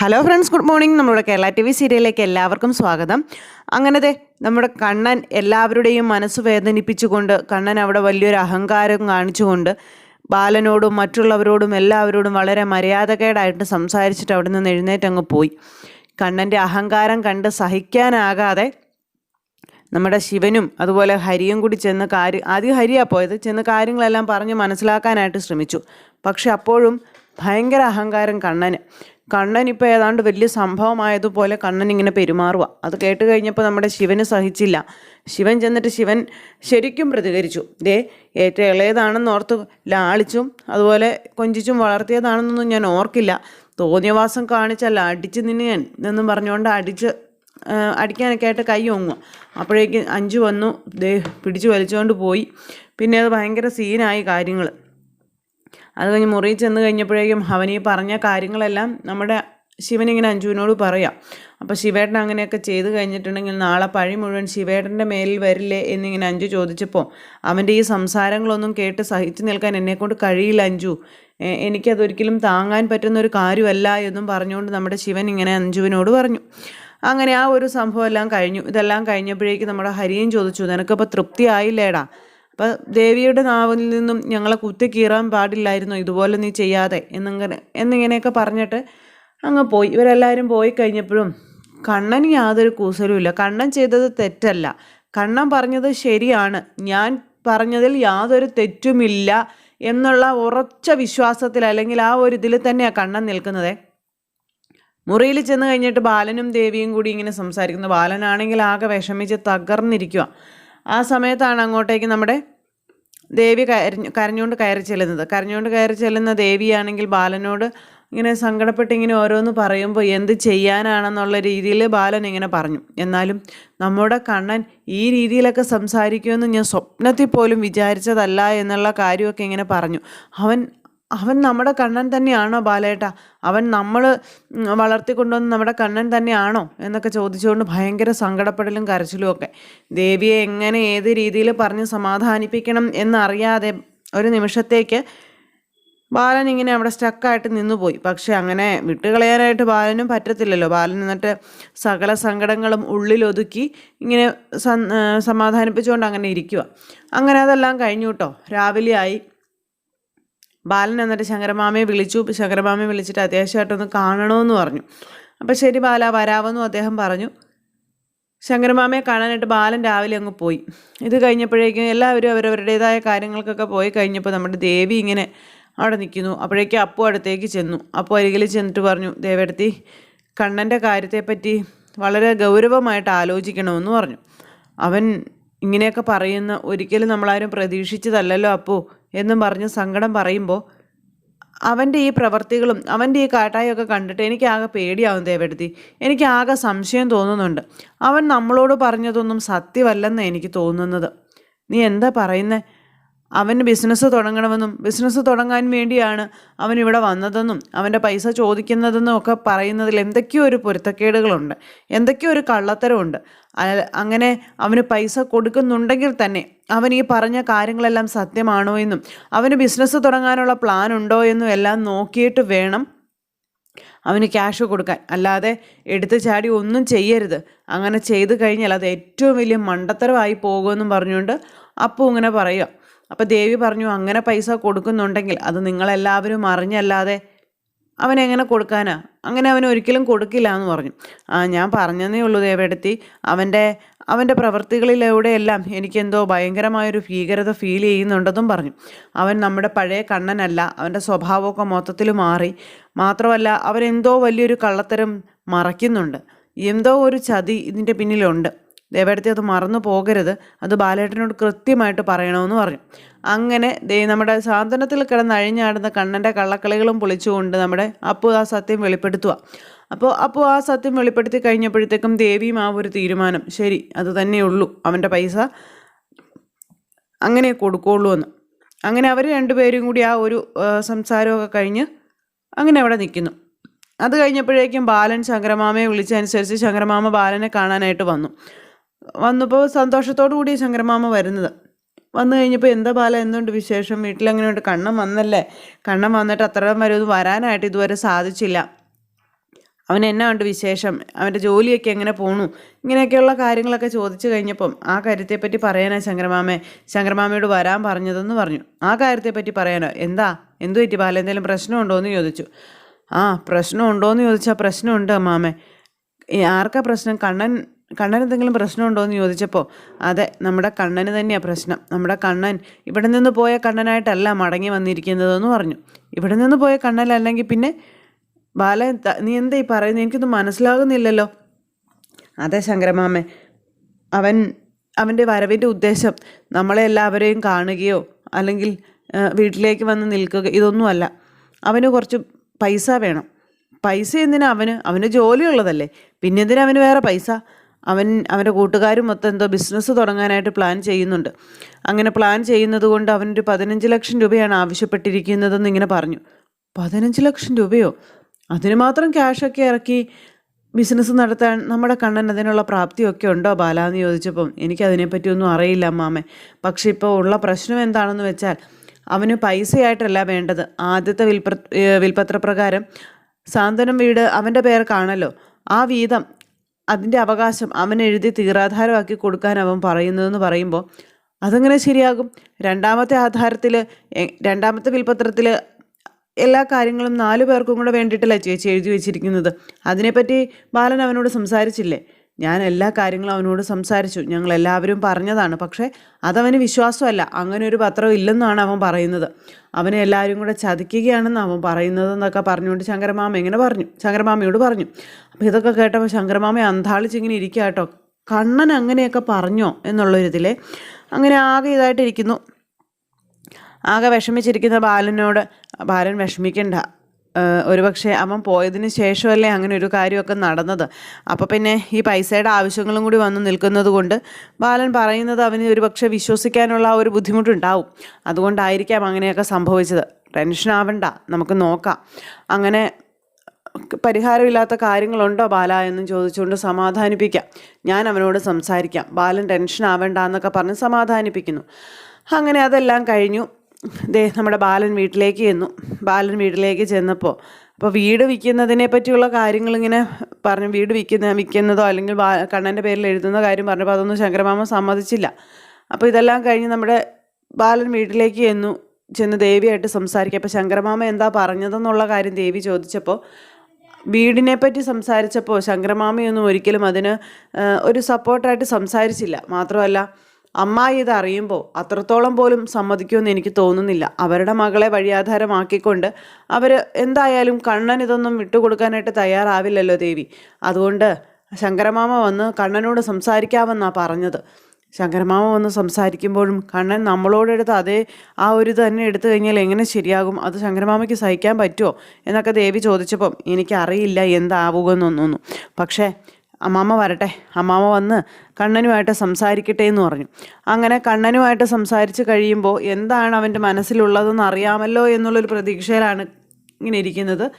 Hello friends good morning നമ്മുടെ Kerala T V സീരിയലിലേക്ക് എല്ലാവർക്കും സ്വാഗതം. അങ്ങനത്തെ നമ്മുടെ കണ്ണൻ എല്ലാവരുടെയും മനസ്സ് വേദനിപ്പിച്ചുകൊണ്ട് കണ്ണൻ അവിടെ വലിയൊരു അഹങ്കാരം കാണിച്ചുകൊണ്ട് ബാലനോടും മറ്റുള്ളവരോടും എല്ലാവരോടും വളരെ മര്യാദകേടായിട്ട് സംസാരിച്ചിട്ട് അവിടെ നിന്ന് എഴുന്നേറ്റ് അങ്ങ് പോയി. കണ്ണന്റെ അഹങ്കാരം കണ്ട് സഹിക്കാനാകാതെ നമ്മുടെ ശിവനും അതുപോലെ ഹരിയും കൂടി ചെന്ന് കാര്യം ആദ്യം ഹരിയാ പോയത് ചെന്ന് കാര്യങ്ങളെല്ലാം പറഞ്ഞ് മനസ്സിലാക്കാനായിട്ട് ശ്രമിച്ചു. പക്ഷെ അപ്പോഴും ഭയങ്കര അഹങ്കാരം കണ്ണന്. കണ്ണൻ ഇപ്പോൾ ഏതാണ്ട് വലിയ സംഭവമായതുപോലെ കണ്ണൻ ഇങ്ങനെ പെരുമാറുക അത് കേട്ട് കഴിഞ്ഞപ്പോൾ നമ്മുടെ ശിവന് സഹിച്ചില്ല. ശിവൻ ചെന്നിട്ട് ശിവൻ ശരിക്കും പ്രതികരിച്ചു. ദേ ഏറ്റവും ഇളയതാണെന്ന് ഓർത്ത് ലാളിച്ചും അതുപോലെ കൊഞ്ചിച്ചും വളർത്തിയതാണെന്നൊന്നും ഞാൻ ഓർക്കില്ല. തോന്നിയവാസം കാണിച്ചല്ല അടിച്ച് നിന്ന് ഞാൻ എന്നും പറഞ്ഞുകൊണ്ട് അടിച്ച് അടിക്കാനൊക്കെ ആയിട്ട് കൈ ഒങ്ങുക അപ്പോഴേക്കും അഞ്ചു വന്നു. ദേ പിടിച്ചു വലിച്ചുകൊണ്ട് പോയി. പിന്നെ അത് ഭയങ്കര സീനായി കാര്യങ്ങൾ അത് കഴിഞ്ഞ് മുറിയിൽ ചെന്ന് കഴിഞ്ഞപ്പോഴേക്കും അവൻ ഈ പറഞ്ഞ കാര്യങ്ങളെല്ലാം നമ്മുടെ ശിവനിങ്ങനെ അഞ്ജുവിനോട് പറയാം. അപ്പോൾ ശിവേട്ടൻ അങ്ങനെയൊക്കെ ചെയ്ത് കഴിഞ്ഞിട്ടുണ്ടെങ്കിൽ നാളെ പഴി മുഴുവൻ ശിവേട്ടന്റെ മേലിൽ വരില്ലേ എന്നിങ്ങനെ അഞ്ജു ചോദിച്ചപ്പോൾ അവന്റെ ഈ സംസാരങ്ങളൊന്നും കേട്ട് സഹിച്ചു നിൽക്കാൻ എന്നെക്കൊണ്ട് കഴിയില്ല അഞ്ജു. എനിക്കതൊരിക്കലും താങ്ങാൻ പറ്റുന്ന ഒരു കാര്യമല്ല എന്നും പറഞ്ഞുകൊണ്ട് നമ്മുടെ ശിവൻ ഇങ്ങനെ അഞ്ജുവിനോട് പറഞ്ഞു. അങ്ങനെ ആ ഒരു സംഭവം എല്ലാം കഴിഞ്ഞു. ഇതെല്ലാം കഴിഞ്ഞപ്പോഴേക്കും നമ്മുടെ ഹരിയും ചോദിച്ചു നിനക്കിപ്പോൾ തൃപ്തി ആയില്ലേടാ? അപ്പം ദേവിയുടെ നാവിൽ നിന്നും ഞങ്ങളെ കുത്തി കീറാൻ പാടില്ലായിരുന്നു ഇതുപോലെ നീ ചെയ്യാതെ എന്നിങ്ങനെ എന്നിങ്ങനെയൊക്കെ പറഞ്ഞിട്ട് അങ്ങ് പോയി. ഇവരെല്ലാവരും പോയി കഴിഞ്ഞപ്പോഴും കണ്ണന് യാതൊരു കൂസലുമില്ല കണ്ണൻ ചെയ്തത് തെറ്റല്ല. കണ്ണൻ പറഞ്ഞത് ശരിയാണ്. ഞാൻ പറഞ്ഞതിൽ യാതൊരു തെറ്റുമില്ല എന്നുള്ള ഉറച്ച വിശ്വാസത്തിൽ അല്ലെങ്കിൽ ആ ഒരു ഇതിൽ തന്നെയാണ് കണ്ണൻ നിൽക്കുന്നത്. മുറിയിൽ ചെന്ന് കഴിഞ്ഞിട്ട് ബാലനും ദേവിയും കൂടി ഇങ്ങനെ സംസാരിക്കുന്നു. ബാലനാണെങ്കിൽ ആകെ വിഷമിച്ച് തകർന്നിരിക്കുക ആ സമയത്താണ് അങ്ങോട്ടേക്ക് നമ്മുടെ ദേവി കരഞ്ഞു കരഞ്ഞുകൊണ്ട് കയറി ചെല്ലുന്നത്. കരഞ്ഞുകൊണ്ട് കയറി ചെല്ലുന്ന ദേവിയാണെങ്കിൽ ബാലനോട് ഇങ്ങനെ സങ്കടപ്പെട്ട് ഇങ്ങനെ ഓരോന്ന് പറയുമ്പോൾ എന്ത് ചെയ്യാനാണെന്നുള്ള രീതിയിൽ ബാലൻ ഇങ്ങനെ പറഞ്ഞു. എന്നാലും നമ്മുടെ കണ്ണൻ ഈ രീതിയിലൊക്കെ സംസാരിക്കുമെന്ന് ഞാൻ സ്വപ്നത്തിൽ പോലും വിചാരിച്ചതല്ല എന്നുള്ള കാര്യമൊക്കെ ഇങ്ങനെ പറഞ്ഞു. അവൻ അവൻ നമ്മുടെ കണ്ണൻ തന്നെയാണോ ബാലേട്ട? അവൻ നമ്മൾ വളർത്തിക്കൊണ്ടുവന്ന് നമ്മുടെ കണ്ണൻ തന്നെയാണോ? എന്നൊക്കെ ചോദിച്ചുകൊണ്ട് ഭയങ്കര സങ്കടപ്പെടലും കരച്ചിലും ഒക്കെ. ദേവിയെ എങ്ങനെ ഏത് രീതിയിൽ പറഞ്ഞ് സമാധാനിപ്പിക്കണം എന്നറിയാതെ ഒരു നിമിഷത്തേക്ക് ബാലൻ ഇങ്ങനെ അവിടെ സ്റ്റക്കായിട്ട് നിന്നുപോയി. പക്ഷെ അങ്ങനെ വിട്ടുകളയാനായിട്ട് ബാലനും പറ്റത്തില്ലല്ലോ. ബാലൻ എന്നിട്ട് സകല സങ്കടങ്ങളും ഉള്ളിലൊതുക്കി ഇങ്ങനെ സമാധാനിപ്പിച്ചുകൊണ്ട് അങ്ങനെ ഇരിക്കുക അങ്ങനെ അതെല്ലാം കഴിഞ്ഞു കേട്ടോ. രാവിലെ ആയി ബാലൻ എന്നിട്ട് ശങ്കരമാമയെ വിളിച്ചു. ശങ്കരമാമയെ വിളിച്ചിട്ട് അത്യാവശ്യമായിട്ടൊന്ന് കാണണമെന്ന് പറഞ്ഞു. അപ്പം ശരി ബാല വരാമെന്നും അദ്ദേഹം പറഞ്ഞു. ശങ്കരമാമയെ കാണാനായിട്ട് ബാലൻ രാവിലെ അങ്ങ് പോയി. ഇത് കഴിഞ്ഞപ്പോഴേക്കും എല്ലാവരും അവരവരുടേതായ കാര്യങ്ങൾക്കൊക്കെ പോയി കഴിഞ്ഞപ്പോൾ നമ്മുടെ ദേവി ഇങ്ങനെ അവിടെ നിൽക്കുന്നു. അപ്പോഴേക്കും അപ്പു അടുത്തേക്ക് ചെന്നു. അപ്പു അരികിൽ ചെന്നിട്ട് പറഞ്ഞു ദേവടുത്തി കണ്ണന്റെ കാര്യത്തെപ്പറ്റി വളരെ ഗൗരവമായിട്ട് ആലോചിക്കണമെന്ന് പറഞ്ഞു. അവൻ ഇങ്ങനെയൊക്കെ പറയുന്ന ഒരിക്കലും നമ്മളാരും പ്രതീക്ഷിച്ചതല്ലല്ലോ അപ്പു. എന്നും പറഞ്ഞ് സങ്കടം പറയുമ്പോൾ അവന്റെ ഈ പ്രവൃത്തികളും അവന്റെ ഈ കാട്ടായൊക്കെ കണ്ടിട്ട് എനിക്കാകെ പേടിയാവും ദേവടുത്തി. എനിക്കാകെ സംശയം തോന്നുന്നുണ്ട്. അവൻ നമ്മളോട് പറഞ്ഞതൊന്നും സത്യമല്ലെന്ന് എനിക്ക് തോന്നുന്നത്. നീ എന്താ പറയുന്നേ? അവന് ബിസിനസ് തുടങ്ങണമെന്നും ബിസിനസ് തുടങ്ങാൻ വേണ്ടിയാണ് അവൻ ഇവിടെ വന്നതെന്നും അവന്റെ പൈസ ചോദിക്കുന്നതെന്നും ഒക്കെ പറയുന്നതിൽ എന്തൊക്കെയോ ഒരു പൊരുത്തക്കേടുകളുണ്ട്. എന്തൊക്കെയോ ഒരു കള്ളത്തരമുണ്ട്. അങ്ങനെ അവന് പൈസ കൊടുക്കുന്നുണ്ടെങ്കിൽ തന്നെ അവൻ ഈ പറഞ്ഞ കാര്യങ്ങളെല്ലാം സത്യമാണോ എന്നും അവന് ബിസിനസ് തുടങ്ങാനുള്ള പ്ലാൻ ഉണ്ടോ എന്നും എല്ലാം നോക്കിയിട്ട് വേണം അവന് ക്യാഷ് കൊടുക്കാൻ. അല്ലാതെ എടുത്ത് ചാടി ഒന്നും ചെയ്യരുത്. അങ്ങനെ ചെയ്തു കഴിഞ്ഞാൽ അത് ഏറ്റവും വലിയ മണ്ടത്തരമായി പോകുമെന്നും പറഞ്ഞുകൊണ്ട് അപ്പോൾ ഇങ്ങനെ പറയുക. അപ്പോൾ ദേവി പറഞ്ഞു അങ്ങനെ പൈസ കൊടുക്കുന്നുണ്ടെങ്കിൽ അത് നിങ്ങളെല്ലാവരും അറിഞ്ഞല്ലാതെ അവനെങ്ങനെ കൊടുക്കാനാ? അങ്ങനെ അവൻ ഒരിക്കലും കൊടുക്കില്ല എന്ന് പറഞ്ഞു. ആ ഞാൻ പറഞ്ഞതേ ഉള്ളൂ ദേവേടത്തി. അവന്റെ അവന്റെ പ്രവൃത്തികളിലൂടെയെല്ലാം എനിക്കെന്തോ ഭയങ്കരമായൊരു ഭീകരത ഫീൽ ചെയ്യുന്നുണ്ടെന്നും പറഞ്ഞു. അവൻ നമ്മുടെ പഴയ കണ്ണനല്ല അവന്റെ സ്വഭാവമൊക്കെ മൊത്തത്തിൽ മാറി. മാത്രമല്ല അവനെന്തോ വലിയൊരു കള്ളത്തരം മറയ്ക്കുന്നുണ്ട്. എന്തോ ഒരു ചതി ഇതിന്റെ പിന്നിലുണ്ട്. ദേവേടത്തി അത് മറന്നു പോകരുത്. അത് ബാലേട്ടനോട് കൃത്യമായിട്ട് പറയണമെന്ന് പറഞ്ഞു. അങ്ങനെ ദേ നമ്മുടെ സാന്ത്വനത്തിൽ കിടന്ന് അഴിഞ്ഞാടുന്ന കണ്ണന്റെ കള്ളക്കളികളും പൊളിച്ചുകൊണ്ട് നമ്മുടെ അപ്പു ആ സത്യം വെളിപ്പെടുത്തുക. അപ്പോൾ അപ്പോൾ ആ സത്യം വെളിപ്പെടുത്തി കഴിഞ്ഞപ്പോഴത്തേക്കും ദേവിയും ആ ഒരു തീരുമാനം. ശരി അത് തന്നെയുള്ളൂ അവന്റെ പൈസ അങ്ങനെ കൊടുക്കുള്ളൂ എന്ന്. അങ്ങനെ അവർ രണ്ടുപേരും കൂടി ആ ഒരു സംസാരമൊക്കെ കഴിഞ്ഞ് അങ്ങനെ അവിടെ നിൽക്കുന്നു. അത് കഴിഞ്ഞപ്പോഴേക്കും ബാലൻ ശങ്കരമാമയെ വിളിച്ചനുസരിച്ച് ശങ്കരമാമ ബാലനെ കാണാനായിട്ട് വന്നു. വന്നപ്പോൾ സന്തോഷത്തോടു കൂടി ശങ്കരമാമ വരുന്നത്. വന്നു കഴിഞ്ഞപ്പോൾ എന്താ ബാല എന്തുണ്ട് വിശേഷം? വീട്ടിലെങ്ങനെയുണ്ട്? കണ്ണം വന്നല്ലേ? കണ്ണം വന്നിട്ട് അത്രയും വരെ ഒന്ന് വരാനായിട്ട് ഇതുവരെ സാധിച്ചില്ല. അവൻ എന്നാ ഉണ്ട് വിശേഷം? അവന്റെ ജോലിയൊക്കെ എങ്ങനെ പോണു? ഇങ്ങനെയൊക്കെയുള്ള കാര്യങ്ങളൊക്കെ ചോദിച്ചു കഴിഞ്ഞപ്പം ആ കാര്യത്തെപ്പറ്റി പറയാനാ ശങ്കരമാമേ? ശങ്കരമാമയോട് വരാൻ പറഞ്ഞതെന്ന് പറഞ്ഞു. ആ കാര്യത്തെപ്പറ്റി പറയാനോ? എന്താ? എന്തു പറ്റി ബാല? എന്തെങ്കിലും പ്രശ്നമുണ്ടോ എന്ന് ചോദിച്ചു. ആ പ്രശ്നമുണ്ടോ എന്ന് ചോദിച്ചാൽ പ്രശ്നമുണ്ട് മാമേ ആർക്കാ പ്രശ്നം? കണ്ണൻ കണ്ണൻ എന്തെങ്കിലും പ്രശ്നമുണ്ടോ എന്ന് ചോദിച്ചപ്പോൾ അതെ നമ്മുടെ കണ്ണന് തന്നെയാണ് പ്രശ്നം. നമ്മുടെ കണ്ണൻ ഇവിടെ നിന്ന് പോയ കണ്ണനായിട്ടല്ല മടങ്ങി വന്നിരിക്കുന്നതെന്ന് പറഞ്ഞു. ഇവിടെ നിന്ന് പോയ കണ്ണനല്ലെങ്കിൽ പിന്നെ ബാല നീ എന്താ ഈ പറയുന്നത് എനിക്കൊന്നും മനസ്സിലാകുന്നില്ലല്ലോ. അതെ ശങ്കരമാമേ. അവൻ അവന്റെ വരവിന്റെ ഉദ്ദേശം നമ്മളെ എല്ലാവരെയും കാണുകയോ അല്ലെങ്കിൽ വീട്ടിലേക്ക് വന്ന് നിൽക്കുക ഇതൊന്നുമല്ല. അവന് കുറച്ച് പൈസ വേണം. പൈസ എന്തിനാ അവന്? അവന് ജോലിയുള്ളതല്ലേ. പിന്നെ എന്തിനാ അവന് വേറെ പൈസ? അവൻ അവന്റെ കൂട്ടുകാരും മൊത്തം എന്തോ ബിസിനസ് തുടങ്ങാനായിട്ട് പ്ലാൻ ചെയ്യുന്നുണ്ട്. അങ്ങനെ പ്ലാൻ ചെയ്യുന്നത് കൊണ്ട് അവനൊരു പതിനഞ്ച് ലക്ഷം രൂപയാണ് ആവശ്യപ്പെട്ടിരിക്കുന്നതെന്ന് ഇങ്ങനെ പറഞ്ഞു. പതിനഞ്ച് ലക്ഷം രൂപയോ? അതിന് മാത്രം ക്യാഷൊക്കെ ഇറക്കി ബിസിനസ് നടത്താൻ നമ്മുടെ കണ്ണൻ അതിനുള്ള പ്രാപ്തിയൊക്കെ ഉണ്ടോ ബാല എന്ന് ചോദിച്ചപ്പം എനിക്കതിനെപ്പറ്റി ഒന്നും അറിയില്ല അമ്മാമ്മേ പക്ഷേ ഇപ്പോൾ ഉള്ള പ്രശ്നം എന്താണെന്ന് വെച്ചാൽ അവന് പൈസയായിട്ടല്ല വേണ്ടത്. ആദ്യത്തെ വിൽപ്ര ഏഹ് വിൽപ്പത്രപ്രകാരം സാന്ത്വനം വീട് അവന്റെ പേർക്കാണല്ലോ. ആ വീതം അതിന്റെ അവകാശം അവൻ എഴുതി തീരാധാരമാക്കി കൊടുക്കാൻ അവൻ പറയുന്നതെന്ന് പറയുമ്പോൾ അതങ്ങനെ ശരിയാകും? രണ്ടാമത്തെ ആധാരത്തിൽ രണ്ടാമത്തെ വിൽപ്പത്രത്തിൽ എല്ലാ കാര്യങ്ങളും നാലു പേർക്കും കൂടെ വേണ്ടിയിട്ടല്ല ചേച്ചി എഴുതി വെച്ചിരിക്കുന്നത്? അതിനെപ്പറ്റി ബാലൻ അവനോട് സംസാരിച്ചില്ലേ? ഞാൻ എല്ലാ കാര്യങ്ങളും അവനോട് സംസാരിച്ചു. ഞങ്ങൾ എല്ലാവരും പറഞ്ഞതാണ്. പക്ഷേ അതവന് വിശ്വാസമല്ല. അങ്ങനെ ഒരു പത്രം ഇല്ലെന്നാണ് അവൻ പറയുന്നത്. അവനെ എല്ലാവരും കൂടെ ചതിക്കുകയാണെന്ന് അവൻ പറയുന്നത് എന്നൊക്കെ പറഞ്ഞുകൊണ്ട് ശങ്കരമാമ എങ്ങനെ പറഞ്ഞു. ശങ്കരമാമയോട് പറഞ്ഞു. അപ്പോൾ ഇതൊക്കെ കേട്ടപ്പോൾ ശങ്കരമാമ അന്താളിച്ചിങ്ങനെ ഇരിക്കുക കേട്ടോ. കണ്ണൻ അങ്ങനെയൊക്കെ പറഞ്ഞോ എന്നുള്ളൊരിതിൽ അങ്ങനെ ആകെ ഇതായിട്ടിരിക്കുന്നു. ആകെ വിഷമിച്ചിരിക്കുന്ന ബാലനോട് ബാലൻ വിഷമിക്കണ്ട. ഒരുപക്ഷെ അവൻ പോയതിന് ശേഷമല്ലേ അങ്ങനെ ഒരു കാര്യമൊക്കെ നടന്നത്. അപ്പോൾ പിന്നെ ഈ പൈസയുടെ ആവശ്യങ്ങളും കൂടി വന്ന് നിൽക്കുന്നത് കൊണ്ട് ബാലൻ പറയുന്നത് അവന് ഒരുപക്ഷെ വിശ്വസിക്കാനുള്ള ഒരു ബുദ്ധിമുട്ടുണ്ടാവും. അതുകൊണ്ടായിരിക്കാം അങ്ങനെയൊക്കെ സംഭവിച്ചത്. ടെൻഷൻ ആവണ്ട നമുക്ക് നോക്കാം. അങ്ങനെ പരിഹാരമില്ലാത്ത കാര്യങ്ങളുണ്ടോ ബാല എന്നും ചോദിച്ചുകൊണ്ട് സമാധാനിപ്പിക്കാം. ഞാൻ അവനോട് സംസാരിക്കാം. ബാലൻ ടെൻഷൻ ആവേണ്ട എന്നൊക്കെ പറഞ്ഞ് സമാധാനിപ്പിക്കുന്നു. അങ്ങനെ അതെല്ലാം കഴിഞ്ഞു. ദേ നമ്മുടെ ബാലൻ വീട്ടിലേക്ക് ചെന്നു. ബാലൻ വീട്ടിലേക്ക് ചെന്നപ്പോൾ അപ്പോൾ വീട് വിൽക്കുന്നതിനെ പറ്റിയുള്ള കാര്യങ്ങളിങ്ങനെ പറഞ്ഞു വീട് വിൽക്കുന്ന വിൽക്കുന്നതോ അല്ലെങ്കിൽ കണ്ണന്റെ പേരിൽ എഴുതുന്ന കാര്യം പറഞ്ഞപ്പോൾ അതൊന്നും ശങ്കരമാമ സമ്മതിച്ചില്ല. അപ്പോൾ ഇതെല്ലാം കഴിഞ്ഞ് നമ്മുടെ ബാലൻ വീട്ടിലേക്ക് ചെന്നു ചെന്ന് ദേവിയായിട്ട് സംസാരിക്കുക. അപ്പോൾ ശങ്കരമാമ എന്താ പറഞ്ഞതെന്നുള്ള കാര്യം ദേവി ചോദിച്ചപ്പോൾ വീടിനെ പറ്റി സംസാരിച്ചപ്പോൾ ശങ്കരമാമയൊന്നും ഒരിക്കലും അതിന് ഒരു സപ്പോർട്ടായിട്ട് സംസാരിച്ചില്ല. മാത്രമല്ല അമ്മായി ഇത് അറിയുമ്പോൾ അത്രത്തോളം പോലും സമ്മതിക്കുമെന്ന് എനിക്ക് തോന്നുന്നില്ല. അവരുടെ മകളെ വഴിയാധാരമാക്കിക്കൊണ്ട് അവർ എന്തായാലും കണ്ണൻ ഇതൊന്നും വിട്ടുകൊടുക്കാനായിട്ട് തയ്യാറാവില്ലല്ലോ ദേവി. അതുകൊണ്ട് ശങ്കരമാമ വന്ന് കണ്ണനോട് സംസാരിക്കാമെന്നാണ് പറഞ്ഞത്. ശങ്കരമാമ വന്ന് സംസാരിക്കുമ്പോഴും കണ്ണൻ നമ്മളോടെടുത്ത് അതേ ആ ഒരു തന്നെ എടുത്തു കഴിഞ്ഞാൽ എങ്ങനെ ശരിയാകും? അത് ശങ്കരമാമയ്ക്ക് സഹിക്കാൻ പറ്റുമോ എന്നൊക്കെ ദേവി ചോദിച്ചപ്പം എനിക്കറിയില്ല എന്താവുമെന്നൊന്നും പക്ഷേ അമ്മാമ്മ വരട്ടെ അമ്മാമ്മ വന്ന് കണ്ണനുമായിട്ട് സംസാരിക്കട്ടെ എന്ന് പറഞ്ഞു. അങ്ങനെ കണ്ണനുമായിട്ട് സംസാരിച്ച് കഴിയുമ്പോൾ എന്താണ് അവന്റെ മനസ്സിലുള്ളതെന്ന് അറിയാമല്ലോ എന്നുള്ളൊരു പ്രതീക്ഷയിലാണ് ഇങ്ങനെ ഇരിക്കുന്നത്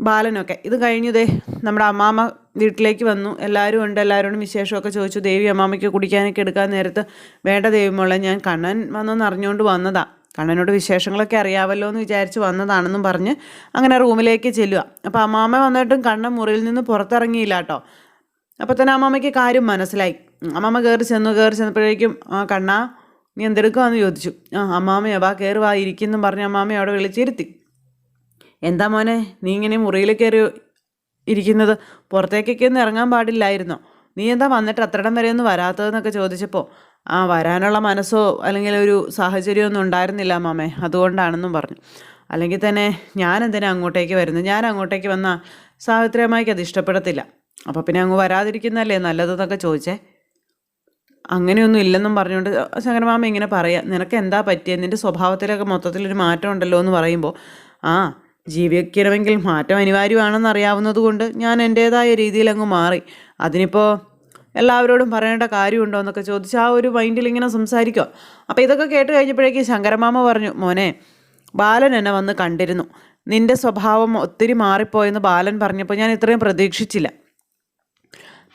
ബാലനൊക്കെ. ഇത് കഴിഞ്ഞതേ നമ്മുടെ അമ്മാമ്മ വീട്ടിലേക്ക് വന്നു. എല്ലാവരും ഉണ്ട് എല്ലാവരോടും വിശേഷമൊക്കെ ചോദിച്ചു. ദേവി അമ്മാമ്മയ്ക്ക് കുടിക്കാനൊക്കെ എടുക്കാൻ നേരത്ത് വേണ്ട ദേവി ഞാൻ കണ്ണൻ വന്നെന്ന് അറിഞ്ഞുകൊണ്ട് വന്നതാ. കണ്ണനോട് വിശേഷങ്ങളൊക്കെ അറിയാമല്ലോ എന്ന് വിചാരിച്ച് വന്നതാണെന്നും പറഞ്ഞ് അങ്ങനെ റൂമിലേക്ക് ചെല്ലുക. അപ്പോൾ അമ്മാമ്മ വന്നിട്ടും കണ്ണൻ മുറിയിൽ നിന്ന് പുറത്തിറങ്ങിയില്ല കേട്ടോ. അപ്പോൾ തന്നെ അമ്മമ്മയ്ക്ക് കാര്യം മനസ്സിലായി. അമ്മമ്മ കയറി ചെന്നു കയറി ചെന്നപ്പോഴേക്കും ആ കണ്ണാ നീ എന്തെടുക്കുവാന്ന് ചോദിച്ചു. ആ അമ്മാമ്മയാ വാ കയറി വാ ഇരിക്കുന്നും പറഞ്ഞ് അമ്മാമ്മയെ അവിടെ വിളിച്ചിരുത്തി. എന്താ മോനെ നീ ഇങ്ങനെ മുറിയിൽ കയറി ഇരിക്കുന്നത്? പുറത്തേക്കൊക്കെ ഒന്നും ഇറങ്ങാൻ പാടില്ലായിരുന്നോ? നീ എന്താ വന്നിട്ട് അത്രയിടം വരെ ഒന്നും വരാത്തതെന്നൊക്കെ ചോദിച്ചപ്പോൾ ആ വരാനുള്ള മനസ്സോ അല്ലെങ്കിൽ ഒരു സാഹചര്യമോ ഒന്നും ഉണ്ടായിരുന്നില്ല മാമേ അതുകൊണ്ടാണെന്നും പറഞ്ഞു. അല്ലെങ്കിൽ തന്നെ ഞാൻ എന്തിനാ അങ്ങോട്ടേക്ക് വരുന്നത്? ഞാൻ അങ്ങോട്ടേക്ക് വന്നാൽ സാവിത്രി അമ്മായിക്ക് അത് ഇഷ്ടപ്പെടത്തില്ല. അപ്പോൾ പിന്നെ അങ്ങ് വരാതിരിക്കുന്നതല്ലേ നല്ലതെന്നൊക്കെ ചോദിച്ചേ. അങ്ങനെയൊന്നും ഇല്ലെന്നും പറഞ്ഞുകൊണ്ട് ശങ്കരമാമ ഇങ്ങനെ പറയാം. നിനക്ക് എന്താ പറ്റിയത് നിന്റെ സ്വഭാവത്തിലൊക്കെ മൊത്തത്തിലൊരു മാറ്റം ഉണ്ടല്ലോ എന്ന് പറയുമ്പോൾ ആ ജീവിക്കണമെങ്കിൽ മാറ്റം അനിവാര്യമാണെന്ന് അറിയാവുന്നത് കൊണ്ട് ഞാൻ എന്റേതായ രീതിയിൽ അങ്ങ് മാറി. അതിനിപ്പോൾ എല്ലാവരോടും പറയേണ്ട കാര്യമുണ്ടോ? എന്നൊക്കെ ചോദിച്ച് ആ ഒരു മൈൻഡിൽ ഇങ്ങനെ സംസാരിക്കുക അപ്പോൾ ഇതൊക്കെ കേട്ട് കഴിഞ്ഞപ്പോഴേക്കും ശങ്കരമാമ പറഞ്ഞു മോനെ ബാലൻ എന്നെ വന്ന് കണ്ടിരുന്നു. നിന്റെ സ്വഭാവം ഒത്തിരി മാറിപ്പോയെന്ന് ബാലൻ പറഞ്ഞപ്പോൾ ഞാൻ ഇത്രയും പ്രതീക്ഷിച്ചില്ല.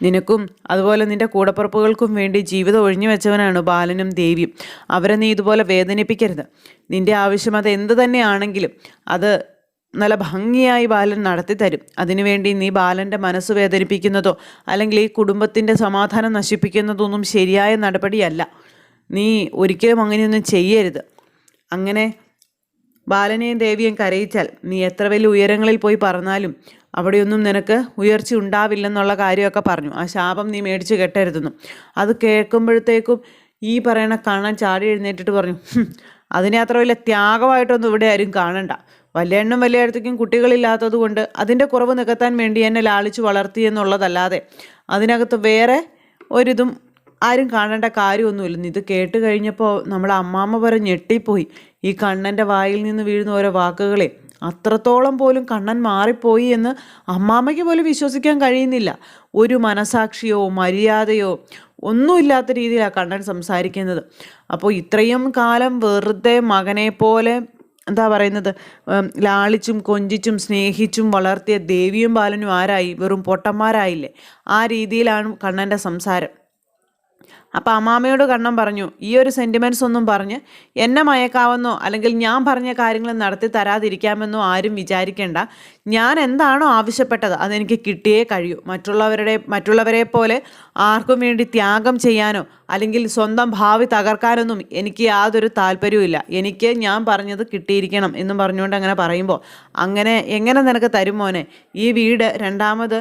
നിനക്കും അതുപോലെ നിന്റെ കൂടപ്പുറപ്പുകൾക്കും വേണ്ടി ജീവിതം ഒഴിഞ്ഞു വെച്ചവനാണ് ബാലനും ദേവിയും. അവരെ നീ ഇതുപോലെ വേദനിപ്പിക്കരുത്. നിന്റെ ആവശ്യം അത് എന്ത് തന്നെയാണെങ്കിലും അത് നല്ല ഭംഗിയായി ബാലൻ നടത്തി തരും അതിനുവേണ്ടി നീ ബാലന്റെ മനസ്സ് വേദനിപ്പിക്കുന്നതോ അല്ലെങ്കിൽ ഈ കുടുംബത്തിന്റെ സമാധാനം നശിപ്പിക്കുന്നതോ ഒന്നും ശരിയായ നടപടിയല്ല. നീ ഒരിക്കലും അങ്ങനെയൊന്നും ചെയ്യരുത്. അങ്ങനെ ബാലനെയും ദേവിയും കരയിച്ചാൽ നീ എത്ര വലിയ ഉയരങ്ങളിൽ പോയി പറഞ്ഞാലും അവിടെയൊന്നും നിനക്ക് ഉയർച്ച ഉണ്ടാവില്ലെന്നുള്ള കാര്യമൊക്കെ പറഞ്ഞു. ആ ശാപം നീ മേടിച്ച് കെട്ടരുതെന്നും. അത് കേൾക്കുമ്പോഴത്തേക്കും ഈ പറയണ കാണാൻ ചാടി എഴുന്നേറ്റിട്ട് പറഞ്ഞു "ഹും, അതിനെ അത്ര വലിയ ത്യാഗമായിട്ടൊന്നും ഇവിടെ ആരും കാണണ്ട. വലിയ എണ്ണം വലിയ അടുത്തേക്കും കുട്ടികളില്ലാത്തത് കൊണ്ട് അതിന്റെ കുറവ് നികത്താൻ വേണ്ടി എന്നെ ലാളിച്ച് വളർത്തി എന്നുള്ളതല്ലാതെ അതിനകത്ത് വേറെ ഒരിതും ആരും കാണേണ്ട കാര്യമൊന്നുമില്ല. ഇത് കേട്ട് കഴിഞ്ഞപ്പോൾ നമ്മളെ അമ്മാമ്മ പറഞ്ഞ് ഞെട്ടിപ്പോയി. ഈ കണ്ണന്റെ വായിൽ നിന്ന് വീഴുന്ന ഓരോ വാക്കുകളെ അത്രത്തോളം പോലും കണ്ണൻ മാറിപ്പോയി എന്ന് അമ്മാമ്മയ്ക്ക് പോലും വിശ്വസിക്കാൻ കഴിയുന്നില്ല. ഒരു മനസാക്ഷിയോ മര്യാദയോ ഒന്നുമില്ലാത്ത രീതിയിലാണ് കണ്ണൻ സംസാരിക്കുന്നത്. അപ്പോൾ ഇത്രയും കാലം വെറുതെ മകനെ പോലെ എന്താ പറയുന്നത് ലാളിച്ചും കൊഞ്ചിച്ചും സ്നേഹിച്ചും വളർത്തിയ ദേവിയും ബാലനും ആരായി? വെറും പൊട്ടന്മാരായില്ലേ? ആ രീതിയിലാണ് കണ്ണന്റെ സംസാരം. അപ്പം അമ്മാമയോട് കണ്ണം പറഞ്ഞു ഈ ഒരു സെന്റിമെന്റ്സ് ഒന്നും പറഞ്ഞ് എന്നെ മയക്കാവെന്നോ അല്ലെങ്കിൽ ഞാൻ പറഞ്ഞ കാര്യങ്ങൾ നടത്തി തരാതിരിക്കാമെന്നോ ആരും വിചാരിക്കേണ്ട. ഞാൻ എന്താണോ ആവശ്യപ്പെട്ടത് അതെനിക്ക് കിട്ടിയേ കഴിയൂ. മറ്റുള്ളവരുടെ മറ്റുള്ളവരെ പോലെ ആർക്കും വേണ്ടി ത്യാഗം ചെയ്യാനോ അല്ലെങ്കിൽ സ്വന്തം ഭാവി തകർക്കാനൊന്നും എനിക്ക് യാതൊരു താല്പര്യവുമില്ല എനിക്ക് ഞാൻ പറഞ്ഞത് കിട്ടിയിരിക്കണം എന്നും പറഞ്ഞുകൊണ്ട് അങ്ങനെ പറയുമ്പോൾ അങ്ങനെ എങ്ങനെ നിനക്ക് തരും മോനെ? ഈ വീട് രണ്ടാമത്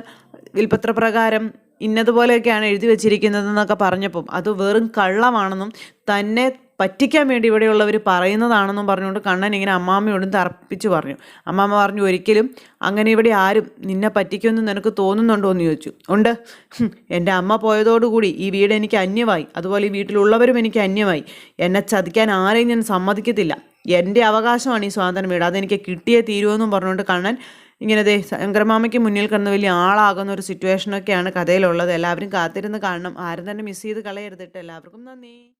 വിൽപത്രപ്രകാരം ഇന്നതുപോലെയൊക്കെയാണ് എഴുതി വെച്ചിരിക്കുന്നതെന്നൊക്കെ പറഞ്ഞപ്പം അത് വെറും കള്ളമാണെന്നും തന്നെ പറ്റിക്കാൻ വേണ്ടി ഇവിടെയുള്ളവർ പറയുന്നതാണെന്നും പറഞ്ഞുകൊണ്ട് കണ്ണൻ ഇങ്ങനെ അമ്മാമ്മയോടും തർപ്പിച്ചു പറഞ്ഞു. അമ്മാമ്മ പറഞ്ഞു ഒരിക്കലും അങ്ങനെ ഇവിടെ ആരും നിന്നെ പറ്റിക്കുമെന്ന് നിനക്ക് തോന്നുന്നുണ്ടോ? എന്ന് ചോദിച്ചു. ഉണ്ട്. എന്റെ അമ്മ പോയതോടുകൂടി ഈ വീട് എനിക്ക് അന്യമായി. അതുപോലെ ഈ വീട്ടിലുള്ളവരും എനിക്ക് അന്യമായി. എന്നെ ചതിക്കാൻ ആരെയും ഞാൻ സമ്മതിക്കത്തില്ല. എന്റെ അവകാശമാണ് ഈ സ്വാതന്ത്ര്യം വീട് അതെനിക്ക് കിട്ടിയേ തീരുമെന്നും പറഞ്ഞുകൊണ്ട് കണ്ണൻ ഇങ്ങനെ ദേ ശങ്കരമാമയ്ക്ക് മുന്നിൽ കിടന്ന് വലിയ ആളാകുന്ന ഒരു സിറ്റുവേഷനൊക്കെയാണ് കഥയിലുള്ളത്. എല്ലാവരും കാത്തിരുന്ന് കാണണം. ആരും തന്നെ മിസ് ചെയ്ത് കളയരുതിട്ട് എല്ലാവർക്കും നന്ദി.